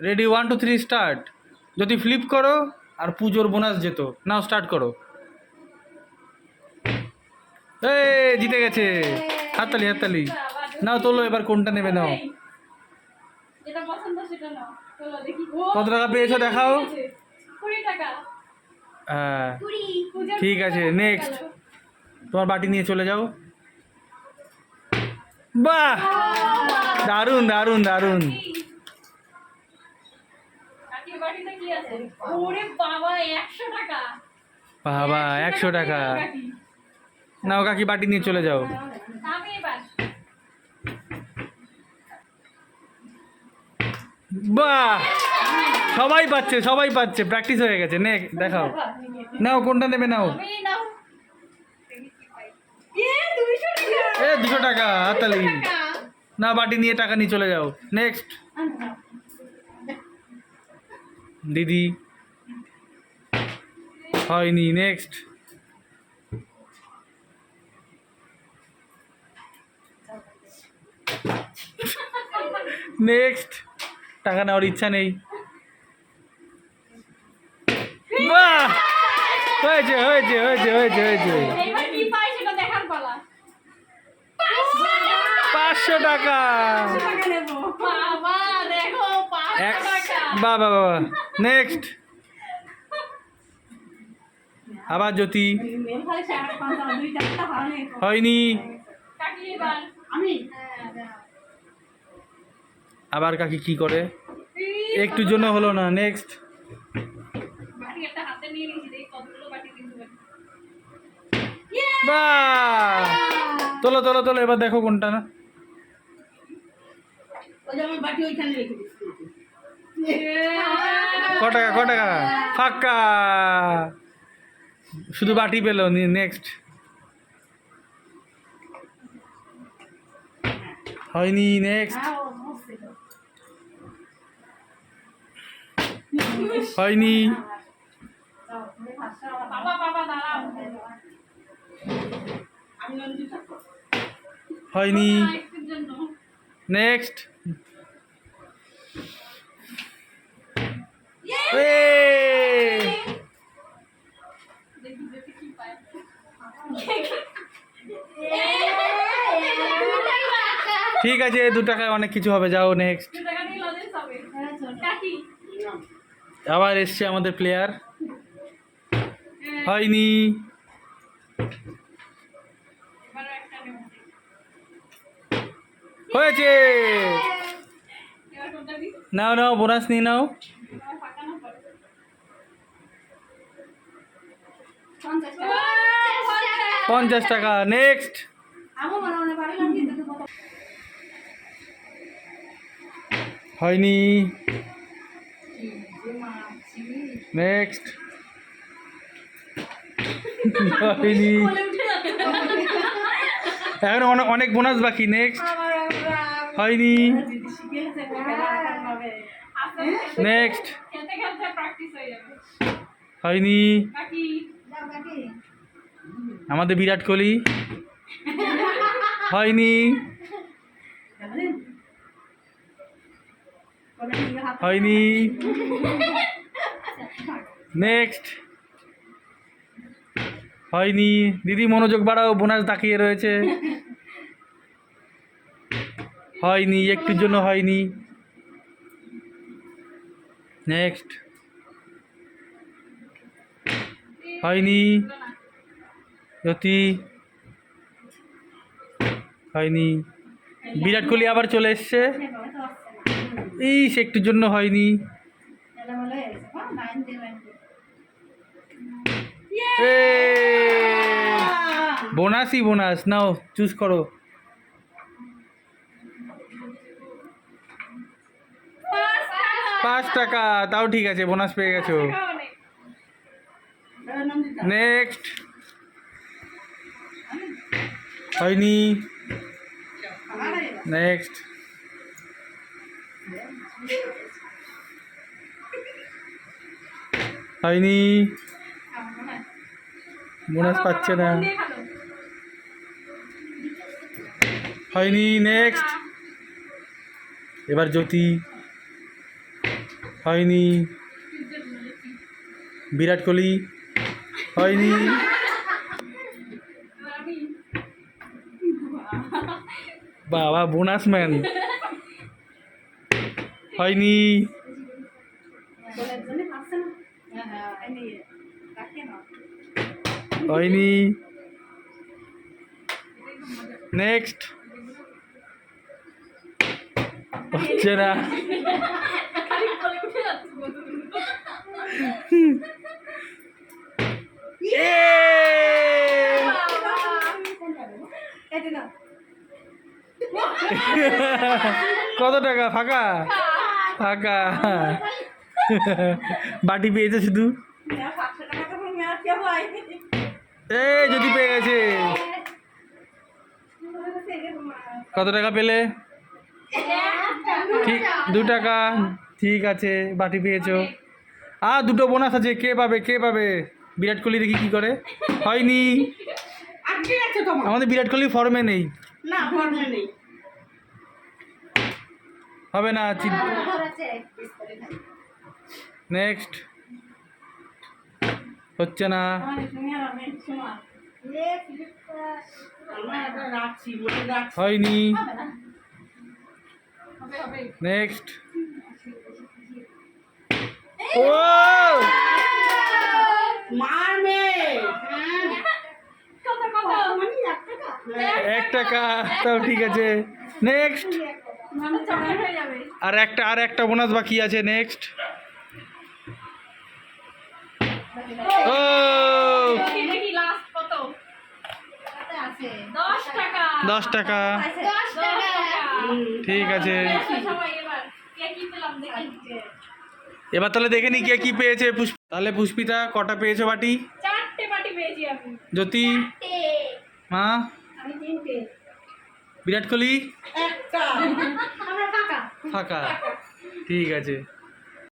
Ready one two three start যদি flip করো আর পুজোর বোনাস যেত নাও স্টার্ট করো। এই জিতে গেছে। হাততালি হাততালি। নাও তোলো এবার কোনটা নেবে নাও। কত টাকা পেয়েছ দেখাও। হ্যাঁ। ঠিক আছে, নেক্সট তোমার বাটি নিয়ে চলে যাও। বাহ! দারুণ দারুণ দারুণ। বাটিতে কি আছে? ওরে বাবা একশো টাকা। বাবা একশো টাকা কাকি। নাও কাকি বাটি নিয়ে চলে যাও। আমি এবার। বাহ! সবাই পাচ্ছে সবাই পাচ্ছে। প্র্যাকটিস হয়ে গেছে। নে দেখাও। নাও কোনটা নেবে নাও। এ দুশো টাকা হাতালি না বাটি নিয়ে টাকা নিয়ে চলে যাও। নেক্সট দিদি। হয়নি নেক্সট নেক্সট টাকা নেওয়ার ইচ্ছা নেই। বাহ! হয়েছে হয়েছে হয়েছে হয়েছে হয়েছে। পাঁচশো টাকা। বাবা বাহ নেক্সট আবার জ্যোতি। হয়নি। আবার কাকি কি করে? একটু জন্য হলো না। নেক্সট বাটি বাটি তোলো তোলো তোলো এবার দেখো কোনটা না। ক টাকা ক টাকা? ফাঁকা শুধু বাটি পেল নেক্সট হয়নি নেক্সট হয়নি। হয়নি। নেক্সট দেখি দেখি কি পায় ঠিক আছে, দু টাকায় অনেক কিছু হবে, যাও নেক্সট আবার এসছে আমাদের প্লেয়ার হয়নি। হয়েছে। নাও নাও বোনাস নিয়ে নাও। পঞ্চাশ টাকা। নেক্সট হয়নি। নেক্সট হয়নি। এখন অনেক অনেক বোনাস বাকি। নেক্সট হয়নি। নেক্সট হয়ে হয়নি। আমাদের বিরাট কোহলি। হয়নি। হয়নি। নেক্সট হয়নি। দিদি মনোযোগ বাড়াও, বোনাস তাকিয়ে রয়েছে। হয়নি, একটুর জন্য হয়নি। নেক্সট হয়নি। জ্যোতি। হয়নি। বিরাট কোহলি আবার চলে এসছে। ইস একটুর জন্য হয়নি। বোনাসই বোনাস নাও চুজ করো। পাঁচ টাকা। তাও ঠিক আছে বোনাস পেয়ে গেছো। নেক্সট হয়নি। নেক্সট হয়নি বোনাস পাচ্ছে না। হয়নি নেক্সট এবার জ্যোতি। হয়নি বিরাট কোহলি। হয়নি বাবা বোনাস ম্যান হয়নি। হ্যাঁ হ্যাঁ হয়নি। নেক্সট হচ্ছে না। কত টাকা? ফাঁকা? ফাঁকা। বাটি পেয়েছে শুধু। পাঁচশো টাকা তো মেয়াদ কে হয় এ যদি পেয়ে গেছে। কত টাকা পেলে? ঠিক দু টাকা। ঠিক আছে বাটি পেয়েছ। আর দুটো বোনাস আছে কে পাবে কে পাবে? বিরাট কোহলি দেখি কি করে। হয়নি। আমাদের বিরাট কোহলি ফর্মে নেই। না ফর্মে নেই। হবে না নেক্সট হচ্ছে। না। আমরা এটা রাখছি মনে রাখছি। হয়নি। হবে হবে নেক্সট ও! মারবে কত কত? এক টাকা এক টাকা তাও ঠিক আছে। নেক্সট আর একটা আর একটা বোনাস বাকি আছে নেক্সট ও দেখি দেখি লাস্ট কত? আছে। দশ টাকা। ঠিক আছে। এবার। কে কি পেলাম দেখি। এবার তাহলে দেখে নি কে কি পেয়েছে পুষ্প। তাহলে পুষ্পিতা কটা পেয়েছ বাটি? চারটে পাটি পেয়েছি আমি। জ্যোতি? মা? আমি তিনটে। বিরাট কোহলি? একটা। আমরা কাকা ফাঁকা। ঠিক আছে।